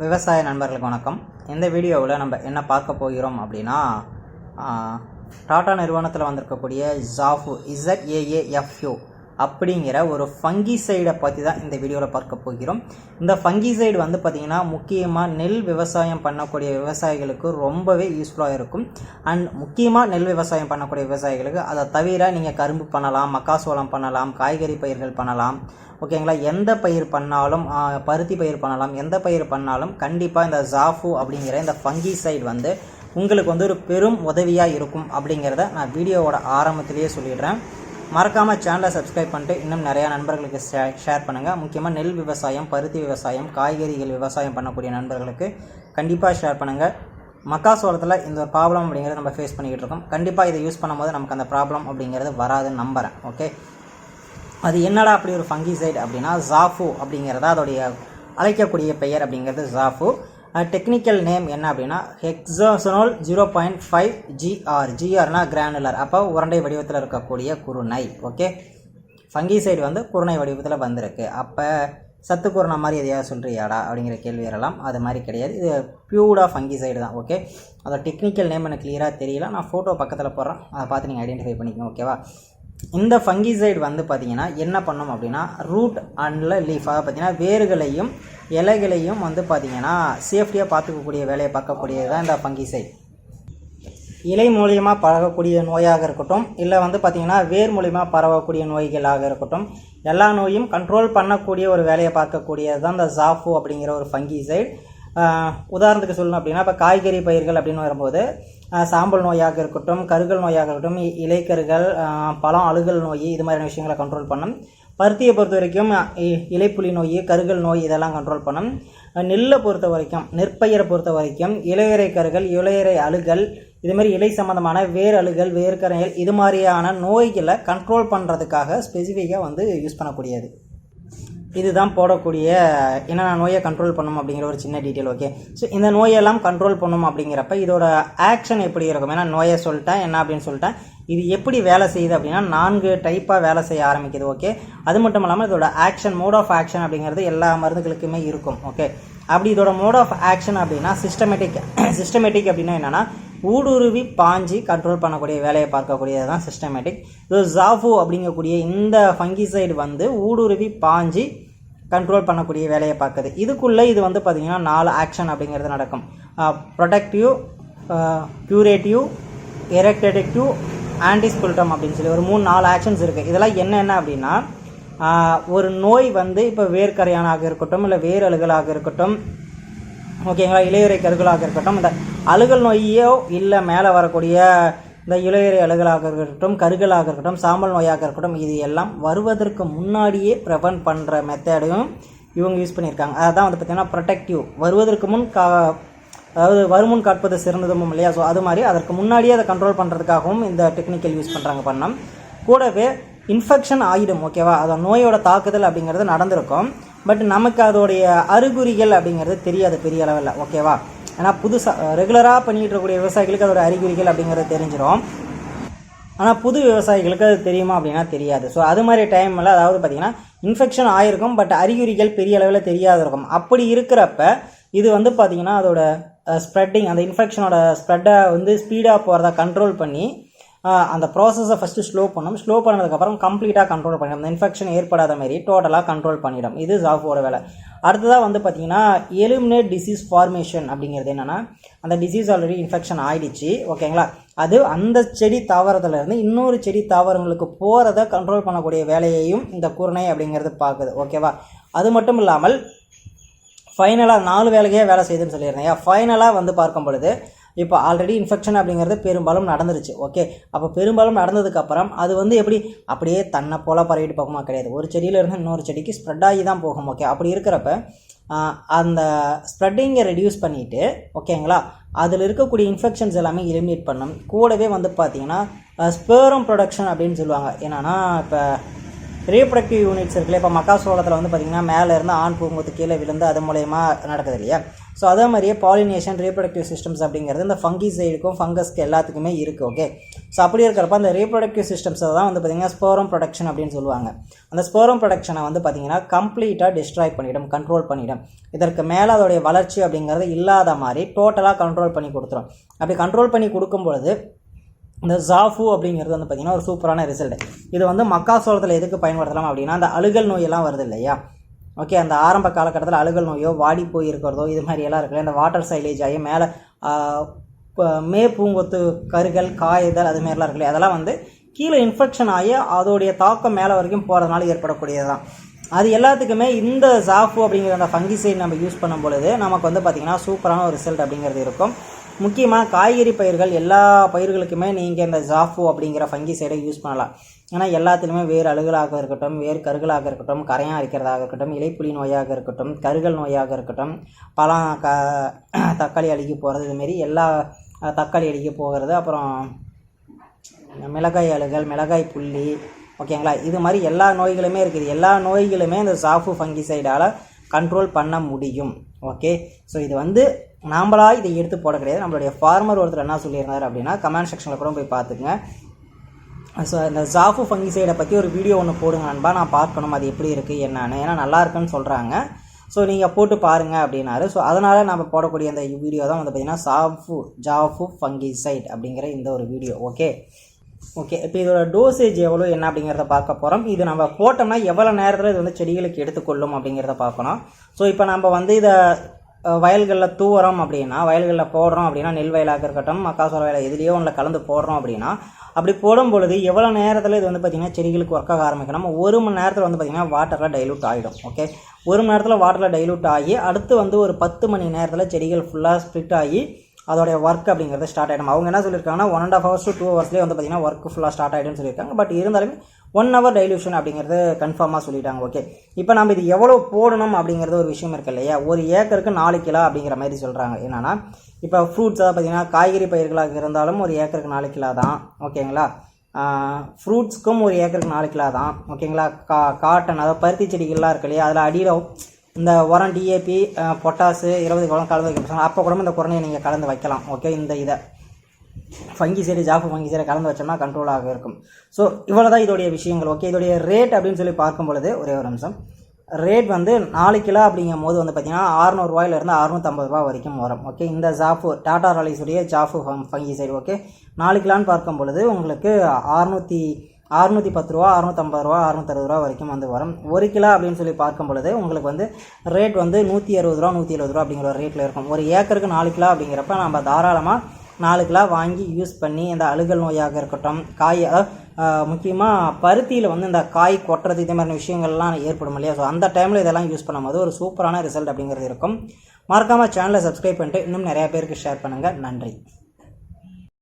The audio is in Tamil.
விவசாய நண்பர்களுக்கு வணக்கம். இந்த வீடியோவில் நம்ம என்ன பார்க்க போகிறோம் அப்படின்னா டாடா நிறுவனத்தில் வந்திருக்கக்கூடிய ஜாஃபு இசட்ஏஏஎஃப்யூ அப்படிங்கிற ஒரு ஃபங்கிசைடை பற்றி தான் இந்த வீடியோவில் பார்க்க போகிறோம். இந்த ஃபங்கிசைடு வந்து பார்த்திங்கன்னா முக்கியமாக நெல் விவசாயம் பண்ணக்கூடிய விவசாயிகளுக்கு ரொம்பவே யூஸ்ஃபுல்லாக இருக்கும். அண்ட் முக்கியமாக நெல் விவசாயம் பண்ணக்கூடிய விவசாயிகளுக்கு அதை தவிர நீங்கள் கரும்பு பண்ணலாம் மக்காசோளம் பண்ணலாம் காய்கறி பயிர்கள் பண்ணலாம் ஓகேங்களா? எந்த பயிர் பண்ணாலும் பருத்தி பயிர் பண்ணலாம். எந்த பயிர் பண்ணாலும் கண்டிப்பாக இந்த ஜாஃபு அப்படிங்கிற இந்த ஃபங்கிசைடு வந்து உங்களுக்கு வந்து ஒரு பெரும் உதவியாக இருக்கும் அப்படிங்கிறத நான் வீடியோவோட ஆரம்பத்திலேயே சொல்லிடுறேன். மறக்காமல் சேனலை சப்ஸ்கிரைப் பண்ணிட்டு இன்னும் நிறையா நண்பர்களுக்கு ஷே ஷேர் பண்ணுங்கள் முக்கியமாக நெல் விவசாயம் பருத்தி விவசாயம் காய்கறிகள் விவசாயம் பண்ணக்கூடிய நண்பர்களுக்கு கண்டிப்பாக ஷேர் பண்ணுங்கள் மக்காசோளத்தில் இந்த ஒரு ப்ராப்ளம் அப்படிங்கிறத நம்ம ஃபேஸ் பண்ணிக்கிட்டு இருக்கோம். கண்டிப்பாக இதை யூஸ் பண்ணும்போது நமக்கு அந்த ப்ராப்ளம் அப்படிங்கிறது வராதுன்னு நம்புகிறேன் ஓகே அது என்னடா அப்படி ஒரு ஃபங்கிசைட் அப்படின்னா ஜாஃபு அப்படிங்கிறத அதோடைய அழைக்கக்கூடிய பெயர் அப்படிங்கிறது ஜாஃபு டெக்னிக்கல் நேம் என்ன அப்படின்னா hexaconazole zero point five GR ஜிஆர்னா granular அப்போ உருண்டை வடிவத்தில் இருக்கக்கூடிய குருணை. ஓகே ஃபங்கிசைடு வந்து குருணை வடிவத்தில் வந்திருக்கு. அப்போ சத்து குருணை மாதிரி எதையாவது சொல்கிறியாடா அப்படிங்கிற கேள்வி வரலாம். அது மாதிரி கிடையாது. இது பியூர்டாக ஃபங்கிசைடு தான். ஓகே அதோட டெக்னிக்கல் நேம் எனக்கு கிளியராக தெரியல. நான் ஃபோட்டோ பக்கத்தில் போடுறேன். அதை பார்த்து நீங்கள் ஐடென்டிஃபை பண்ணிக்கோங்க. ஓகேவா இந்த ஃபங்கிசைடு வந்து பார்த்தீங்கன்னா என்ன பண்ணும் அப்படின்னா ரூட் அண்டில் லீஃப் அதாவது பார்த்தீங்கன்னா வேர்களையும் இலைகளையும் வந்து பார்த்திங்கன்னா சேஃப்டியாக பார்த்துக்கக்கூடிய வேலையை பார்க்கக்கூடியது தான் இந்த ஃபங்கிசைடு இலை மூலியமாக பரவக்கூடிய நோயாக இருக்கட்டும் இல்லை வந்து பார்த்திங்கன்னா வேர் மூலியமாக பரவக்கூடிய நோய்களாக இருக்கட்டும் எல்லா நோயும் கண்ட்ரோல் பண்ணக்கூடிய ஒரு வேலையை பார்க்கக்கூடியது தான் இந்த ஜாஃபு அப்படிங்கிற ஒரு ஃபங்கிசைடு உதாரணத்துக்கு சொல்லணும் அப்படின்னா இப்போ காய்கறி பயிர்கள் அப்படின்னு வரும்போது சாம்பல் நோயாக இருக்கட்டும் கருகல் நோயாக இருக்கட்டும் இலைக்கருகள் பழம் அழுகல் நோய் இது மாதிரியான விஷயங்களை கண்ட்ரோல் பண்ணும். பருத்தியை பொறுத்த வரைக்கும் இ- இலைப்புலி நோய் கருகல் நோய் இதெல்லாம் கண்ட்ரோல் பண்ணும். நெல்லை பொறுத்த வரைக்கும் நெற்பயிரை பொறுத்த வரைக்கும் இலையறை கருகள் இலையறை அழுகல் இது மாதிரி இலை சம்மந்தமான வேர் அழுகல் வேர்க்கரைகள் இது மாதிரியான நோய்களை கண்ட்ரோல் பண்ணுறதுக்காக ஸ்பெசிஃபிக்காக வந்து யூஸ் பண்ணக்கூடியது. இதுதான் போடக்கூடிய என்னென்ன நோயை கண்ட்ரோல் பண்ணும் அப்படிங்கிற ஒரு சின்ன டீட்டெயில் ஓகே ஸோ இந்த நோயெல்லாம் கண்ட்ரோல் பண்ணும் அப்படிங்கிறப்ப இதோட ஆக்ஷன் எப்படி இருக்கும்? ஏன்னா நோயை சொல்லிட்டேன் என்ன அப்படின்னு சொல்லிட்டேன் இது எப்படி வேலை செய்யுது அப்படின்னா நான்கு டைப்பாக வேலை செய்ய ஆரம்பிக்குது ஓகே அது மட்டும் இல்லாமல் இதோட ஆக்ஷன் மோட் ஆஃப் ஆக்ஷன் அப்படிங்கிறது எல்லா மருந்துகளுக்குமே இருக்கும் ஓகே அப்படி இதோட மோட் ஆஃப் ஆக்ஷன் அப்படின்னா சிஸ்டமேட்டிக் சிஸ்டமேட்டிக் அப்படின்னா என்னென்னா ஊடுருவி பாஞ்சி கண்ட்ரோல் பண்ணக்கூடிய வேலையை பார்க்கக்கூடியது தான் சிஸ்டமேட்டிக் இது ஜாஃபு அப்படிங்கக்கூடிய இந்த ஃபங்கிசைடு வந்து ஊடுருவி பாஞ்சி கண்ட்ரோல் பண்ணக்கூடிய வேலையை பார்க்குது. இதுக்குள்ளே இது வந்து பார்த்திங்கன்னா நாலு ஆக்ஷன் அப்படிங்கிறது நடக்கும். ப்ரொடக்டிவ் க்யூரேட்டிவ் எரக்டடிக்டிவ் ஆன்டிஸ்புல்டம் அப்படின்னு சொல்லி ஒரு மூணு நாலு ஆக்ஷன்ஸ் இருக்குது இதெல்லாம் என்னென்ன அப்படின்னா ஒரு நோய் வந்து இப்போ வேர்க்கரையானாக இருக்கட்டும் இல்லை வேர் அழுகலாக இருக்கட்டும் ஓகேங்களா இலையுறை கருகலாக இருக்கட்டும் இந்த அழுகல் நோயோ இல்லை மேலே வரக்கூடிய இந்த இலையுறை அழுகலாக இருக்கட்டும் கருகலாக இருக்கட்டும் சாம்பல் நோயாக இருக்கட்டும் இது எல்லாம் வருவதற்கு முன்னாடியே ப்ரிவென்ட் பண்ணுற மெத்தடையும் இவங்க யூஸ் பண்ணியிருக்காங்க. அதுதான் வந்து பார்த்திங்கன்னா ப்ரொடெக்டிவ் வருவதற்கு முன் கா அதாவது வருமுன் காட்பது சிறந்ததும் இல்லையா? ஸோ அது மாதிரி அதற்கு முன்னாடியே அதை கண்ட்ரோல் பண்ணுறதுக்காகவும் இந்த டெக்னிக்கல் யூஸ் பண்ணுறாங்க பண்ணோம் கூடவே இன்ஃபெக்ஷன் ஆகிடும் ஓகேவா அது நோயோட தாக்குதல் அப்படிங்கிறது நடந்திருக்கும். பட் நமக்கு அதோடைய அறிகுறிகள் அப்படிங்கிறது தெரியாது பெரிய அளவில் ஓகேவா ஏன்னா புதுசாக ரெகுலராக பண்ணிகிட்டு இருக்கக்கூடிய விவசாயிகளுக்கு அதோட அறிகுறிகள் அப்படிங்கிறது தெரிஞ்சிடும் ஆனால் புது விவசாயிகளுக்கு அது தெரியுமா அப்படின்னா தெரியாது. ஸோ அது மாதிரி டைமில் அதாவது பார்த்தீங்கன்னா இன்ஃபெக்ஷன் ஆகிருக்கும் பட் அறிகுறிகள் பெரிய அளவில் தெரியாது இருக்கும். அப்படி இருக்கிறப்ப இது வந்து பார்த்திங்கன்னா அதோட ஸ்ப்ரெட்டிங் அந்த இன்ஃபெக்ஷனோட ஸ்ப்ரெட்டை வந்து ஸ்பீடாக போகிறத கண்ட்ரோல் பண்ணி அந்த ப்ராசஸை ஃபஸ்ட்டு ஸ்லோ பண்ணும். ஸ்லோ பண்ணதுக்கப்புறம் கம்ப்ளீட்டாக கண்ட்ரோல் பண்ணிடும். அந்த இன்ஃபெக்ஷன் ஏற்படாத மாதிரி டோட்டலாக கண்ட்ரோல் பண்ணிடும். இது ஜாஃபோட வேலை. அடுத்ததாக வந்து பார்த்தீங்கன்னா எலிமினேட் டிசீஸ் ஃபார்மேஷன் அப்படிங்கிறது என்னென்னா அந்த டிசீஸ் ஆல்ரெடி இன்ஃபெக்ஷன் ஆயிடுச்சு. ஓகேங்களா அது அந்த செடி தாவரத்துலேருந்து இன்னொரு செடி தாவரங்களுக்கு போகிறத கண்ட்ரோல் பண்ணக்கூடிய வேலையையும் இந்த குருணை அப்படிங்கிறது பார்க்குது ஓகேவா அது மட்டும் இல்லாமல் ஃபைனலாக நாலு வேலைக்கே வேலை செய்யுதுன்னு சொல்லியிருந்தேன். ஃபைனலாக வந்து பார்க்கும் பொழுது இப்போ ஆல்ரெடி இன்ஃபெக்ஷன் அப்படிங்கிறது பெரும்பாலும் நடந்துருச்சு ஓகே அப்போ பெரும்பாலும் நடந்ததுக்கப்புறம் அது வந்து எப்படி? அப்படியே தன்னை போல் பரவிட்டு போகுமா கிடையாது. ஒரு செடியிலேருந்து இன்னொரு செடிக்கு ஸ்ப்ரெட் ஆகி தான் போகும் ஓகே அப்படி இருக்கிறப்ப அந்த ஸ்ப்ரெட்டிங்கை ரெடியூஸ் பண்ணிவிட்டு ஓகேங்களா அதில் இருக்கக்கூடிய இன்ஃபெக்ஷன்ஸ் எல்லாமே எலிமினேட் பண்ணும் கூடவே வந்து பார்த்தீங்கன்னா ஸ்பேரம் ப்ரொடக்ஷன் அப்படின்னு சொல்லுவாங்க. என்னன்னா இப்போ ரீப்ரொடக்டிவ் யூனிட்ஸ் இருக்குல்ல இப்போ மக்காசோளத்தில் வந்து பார்த்திங்கன்னா மேலே இருந்து ஆண் பூங்குத்து கீழே விழுந்து அது மூலயமா நடக்குது இல்லையா? ஸோ அதே மாதிரியே பாலினேஷன் ரீப்ரொடக்டிவ் சிஸ்டம்ஸ் அப்படிங்கிறது இந்த ஃபங்கி சைடுக்கும் ஃபங்கஸ்க்கு எல்லாத்துக்குமே இருக்குது ஓகே ஸோ அப்படி இருக்கிறப்ப அந்த ரீப்ரொடக்டிவ் சிஸ்டம்ஸை தான் வந்து பார்த்திங்கன்னா ஸ்போரம் ப்ரொடக்ஷன் அப்படின்னு சொல்லுவாங்க. அந்த ஸ்போரம் ப்ரொடக்ஷனை வந்து பார்த்திங்கன்னா கம்ப்ளீட்டாக டிஸ்ட்ராய் பண்ணிடும் கண்ட்ரோல் பண்ணிடும். இதற்கு மேலே அதோடைய வளர்ச்சி அப்படிங்கிறது இல்லாத மாதிரி டோட்டலாக கண்ட்ரோல் பண்ணி கொடுத்துரும். அப்படி கண்ட்ரோல் பண்ணி கொடுக்கும் பொழுது இந்த ஜாஃபு அப்படிங்கிறது வந்து பார்த்திங்கன்னா ஒரு சூப்பரான ரிசல்ட் இது வந்து மக்காசோளத்தில் எதுக்கு பயன்படுத்தலாம் அப்படின்னா அந்த அழுகல் நோயெல்லாம் வருது இல்லையா? ஓகே அந்த ஆரம்ப காலகட்டத்தில் அழுகல் நோயோ வாடி போய் இருக்கிறதோ இது மாதிரி எல்லாம் இருக்குல்ல. இந்த வாட்டர் சைலேஜ் ஆகி மேலே மே பூங்கொத்து கருகள் காய்தல் அது மாதிரிலாம் இருக்குல்ல. அதெல்லாம் வந்து கீழே இன்ஃபெக்ஷன் ஆகி அதோடைய தாக்கம் மேலே வரைக்கும் போகிறதுனால ஏற்படக்கூடியது தான் அது எல்லாத்துக்குமே இந்த ஜாஃபு அப்படிங்கிற அந்த ஃபங்கிசைட் நம்ம யூஸ் பண்ணும் பொழுது நமக்கு வந்து பார்த்திங்கன்னா சூப்பரான ஒரு ரிசல்ட் அப்படிங்கிறது இருக்கும். முக்கியமாக காய்கறி பயிர்கள் எல்லா பயிர்களுக்குமே நீங்கள் இந்த ஜாஃபோ அப்படிங்கிற ஃபங்கி சைடை யூஸ் பண்ணலாம். ஏன்னா எல்லாத்துலேயுமே வேறு அழுகலாக இருக்கட்டும் வேறு கருகலாக இருக்கட்டும் கரையாக அரிக்கிறதாக இருக்கட்டும் இலைப்புலி நோயாக இருக்கட்டும் கருகல் நோயாக இருக்கட்டும் பழம் க தக்காளி அழுகி போகிறது இதுமாரி எல்லா தக்காளி அழுகி போகிறது அப்புறம் மிளகாய் அழுகல் மிளகாய் புள்ளி ஓகேங்களா இது மாதிரி எல்லா நோய்களுமே இருக்குது. எல்லா நோய்களுமே இந்த சாஃபு ஃபங்கிசைடால் கண்ட்ரோல் பண்ண முடியும். ஓகே ஸோ இது வந்து நாம்பளாக இதை எடுத்து போட கிடையாது. நம்மளுடைய ஃபார்மர் ஒருத்தர் என்ன சொல்லியிருந்தார் அப்படின்னா கமெண்ட் செக்ஷனில் கூட போய் பார்த்துக்குங்க. ஸோ இந்த ஜாஃபு ஃபங்கிசைடை பற்றி ஒரு வீடியோ ஒன்று போடுங்க நண்பா. நான் பார்க்கணும் அது எப்படி இருக்குது என்னன்னு. ஏன்னா நல்லா இருக்குன்னு சொல்கிறாங்க ஸோ நீங்கள் போட்டு பாருங்கள் அப்படின்னாரு. ஸோ அதனால் நம்ம போடக்கூடிய அந்த வீடியோ தான் வந்து பார்த்திங்கன்னா சாஃபு ஜாஃபு ஃபங்கிசைட் அப்படிங்கிற இந்த ஒரு வீடியோ ஓகே ஓகே இப்போ இதோட டோசேஜ் எவ்வளோ என்ன அப்படிங்கிறத பார்க்க போகிறோம் இது நம்ம போட்டோம்னா எவ்வளோ நேரத்தில் இது வந்து செடிகளுக்கு எடுத்துக்கொள்ளும் அப்படிங்கிறத பார்க்கணும். ஸோ இப்போ நம்ம வந்து இதை வயல்களில் தூவுறோம் அப்படின்னா வயல்களில் போடுறோம் அப்படின்னா நெல் வயலாக இருக்கட்டும் மக்காசோள வயலை எதுலேயோ ஒன்றில் கலந்து போடுறோம் அப்படின்னா அப்படி போடும் பொழுது எவ்வளோ நேரத்தில் இது வந்து பார்த்திங்கன்னா செடிகளுக்கு ஒர்க் ஆக ஆரம்பிக்கணும் ஒரு மணி நேரத்தில் வந்து பார்த்திங்கன்னா வாட்டரில் டைலூட் ஆகிடும் ஓகே ஒரு மணி நேரத்தில் வாட்டரில் டைலூட் ஆகி அடுத்து வந்து ஒரு பத்து மணி நேரத்தில் செடிகள் ஃபுல்லாக ஸ்ப்ளிட் ஆகி அதோடைய ஒர்க் அப்படிங்கிறது ஸ்டார்ட் ஆகிடும் அவங்க என்ன சொல்லியிருக்காங்கன்னா one and half hours two ஹவர்ஸ்லேயே வந்து பார்த்திங்கன்னா ஒர்க் ஃபுல்லாக ஸ்டார்ட் ஆகிடும்னு சொல்லியிருக்காங்க. பட் இருந்தாலுமே ஒன் ஹவர் டைல்யூஷன் அப்படிங்கிறது கன்ஃபார்மாக சொல்லிட்டாங்க. ஓகே இப்போ நம்ம இது எவ்வளோ போடணும் அப்படிங்கிறது ஒரு விஷயம் இருக்கு இல்லையா? ஒரு ஏக்கருக்கு நாலு கிலோ அப்படிங்கிற மாதிரி சொல்கிறாங்க என்னென்னா இப்போ ஃப்ரூட்ஸ் அதாவது பார்த்திங்கன்னா காய்கறி பயிர்களாக இருந்தாலும் ஒரு ஏக்கருக்கு நாலு கிலோ தான். ஓகேங்களா ஃப்ரூட்ஸ்க்கும் ஒரு ஏக்கருக்கு நாலு கிலோ தான். ஓகேங்களா கா காட்டன் அதாவது பருத்தி செடிகள்லாம் இருக்கு இல்லையா? அதில் அடியில் இந்த உரம் டிஏபி பொட்டாசு இருபது குளம் கலந்து வைக்க சொன்னால் அப்போ கூட இந்த குரணையை நீங்கள் கலந்து வைக்கலாம். ஓகே இந்த இதை. ஃபங்கி சைடு ஜாஃபு ஃபங்கி சைடு கலந்து வச்சோம்னா கண்ட்ரோலாக இருக்கும். ஸோ இவ்வளோ தான் இதோடைய விஷயங்கள். ஓகே இதோடைய ரேட் அப்படின்னு சொல்லி பார்க்கும் பொழுது ஒரே ஒரு அம்சம் ரேட் வந்து நாலு கிலோ அப்படிங்கும் போது வந்து பார்த்தீங்கன்னா அறுநூறுவாயிலிருந்து அறுநூற்றம்பது ரூபா வரைக்கும் வரும். ஓகே இந்த ஜாஃபு டாடா ராலிஸுடைய ஜாஃபு ஃபங்கி சைடு ஓகே நாலு கிலோன்னு பார்க்கும் பொழுது உங்களுக்கு அறுநூற்றி அறுநூற்றி பத்து ரூபா அறுநூற்றம்பது ரூபா அறுநூத்தறுபது ரூபா வரைக்கும் வந்து வரும். ஒரு கிலோ அப்படின்னு சொல்லி பார்க்கும் பொழுது உங்களுக்கு வந்து ரேட் வந்து நூற்றி அறுபது ரூபா நூற்றி எழுபது ரூபா அப்படிங்கிற ஒரு ரேட்டில் இருக்கும். ஒரு ஏக்கருக்கு நாலு கிலோ அப்படிங்கிறப்ப நம்ம தாராளமாக நாலு கிலோ வாங்கி யூஸ் பண்ணி இந்த அழுகல் நோயாக இருக்கட்டும் காய் முக்கியமாக பருத்தியில் வந்து இந்த காய் கொட்டுறது இதே மாதிரி விஷயங்கள்லாம் ஏற்படும் இல்லையா? ஸோ அந்த டைமில் இதெல்லாம் யூஸ் பண்ணும்போது ஒரு சூப்பரான ரிசல்ட் அப்படிங்கிறது இருக்கும். மறக்காமல் சேனலை சப்ஸ்கிரைப் பண்ணிட்டு இன்னும் நிறையா பேருக்கு ஷேர் பண்ணுங்கள் நன்றி.